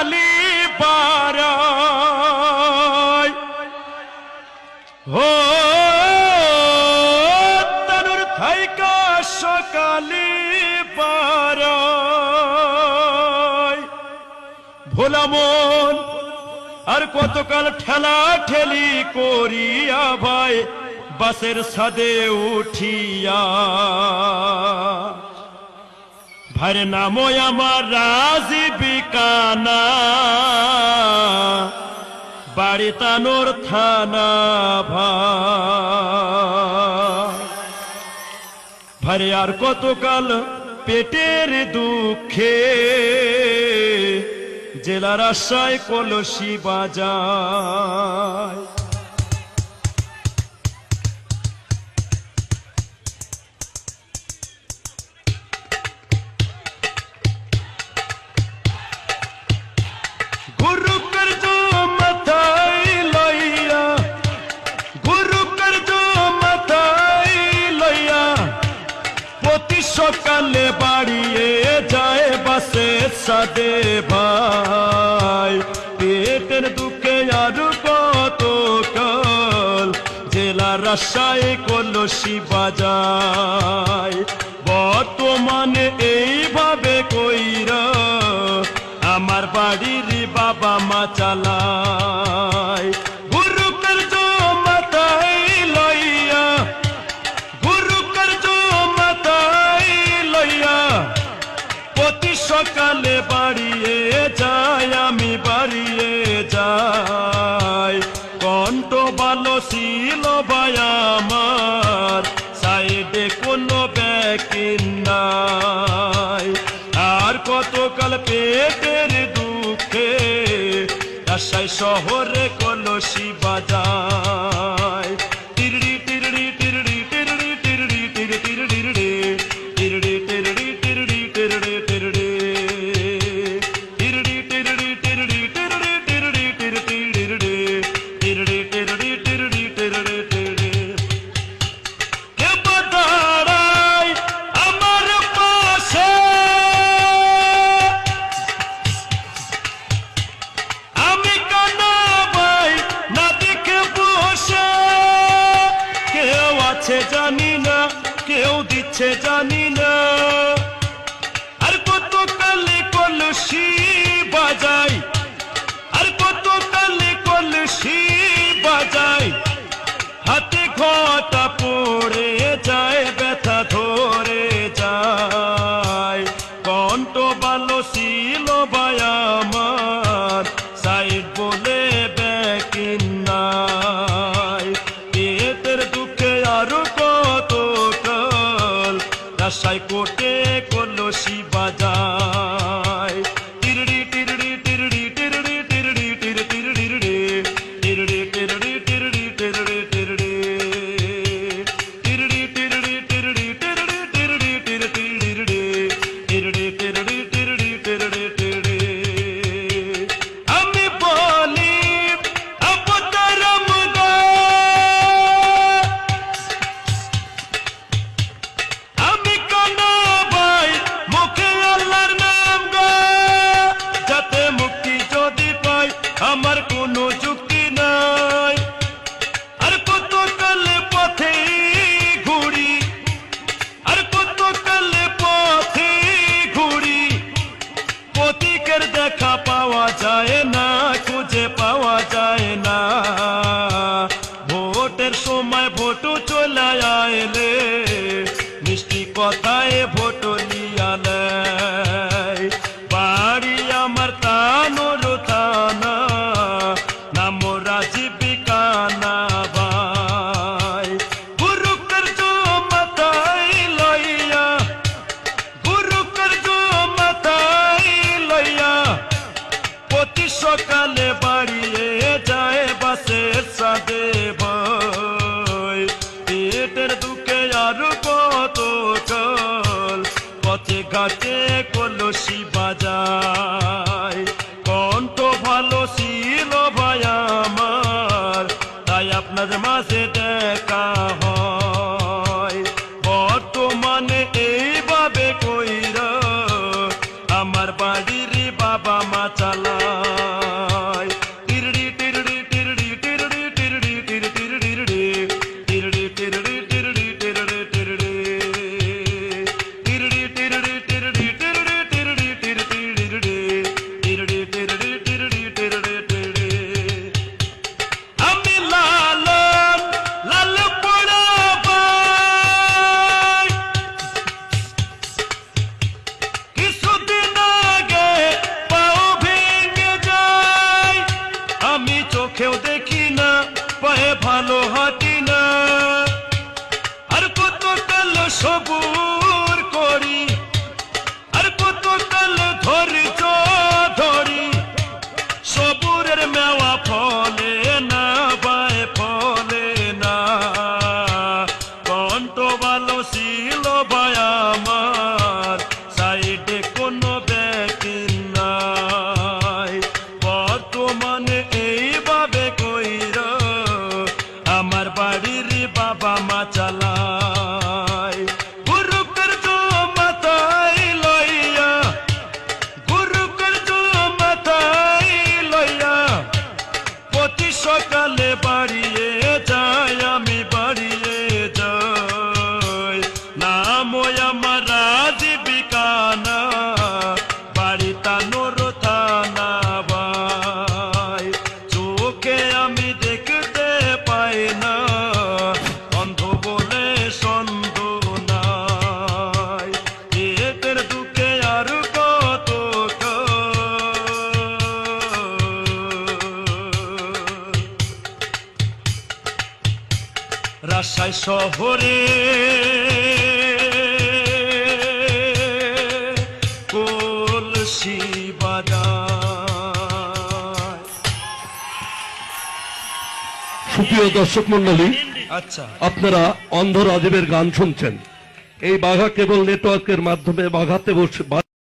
কালী পারায় হো তনুর থাইকা সকালি পারায় ভোলামন আর কতকাল ঠেলা ঠেলি করিয়া ভাই, বাসের সাদে উঠিয়া। ভাইরে নামো আমার রাজিবিকানা বাড়ি তানোর থানা ভারে আর কতকাল পেটের দুঃখে। জেলার আশায় কলসি বাজায়। সাথে ভাই, পেটের দুঃখে আর কত কাল জেলা রাশায় কলসি বাজায়, বর্তমানে এইভাবে কইরা আমার বাড়ির বাবা মা চালা পারিয়ে যাই, আমি পারিয়ে যাই। কণ্ঠ ভালো ছিল ভাই আমার, সাইডে কোনো ব্যাকিন নাই। আর কতকাল পেটের দুঃখে আশায় শহরে কলসি বাজায়। জানি আশায় কোটি সবুর করি, আর কত কাল ধৈর্য ধরি। সবুরের মেওয়া ফলে না, বায় ফলে না। কণ্ঠ ভালো ছিল আমার, সাইডে কোনো ব্যক্তি নাই। বর্তমানে এইভাবে কইর, আমার বাড়ির বাবা কালে বাড়িয়ে যায় শহরে কলসি সুপ্রিয় দর্শক মন্ডলী আচ্ছা। আপনারা অন্ধ রাজীবের গান শুনছেন। এই বাঘা কেবল নেটওয়ার্কের মাধ্যমে বাঘাতে বসে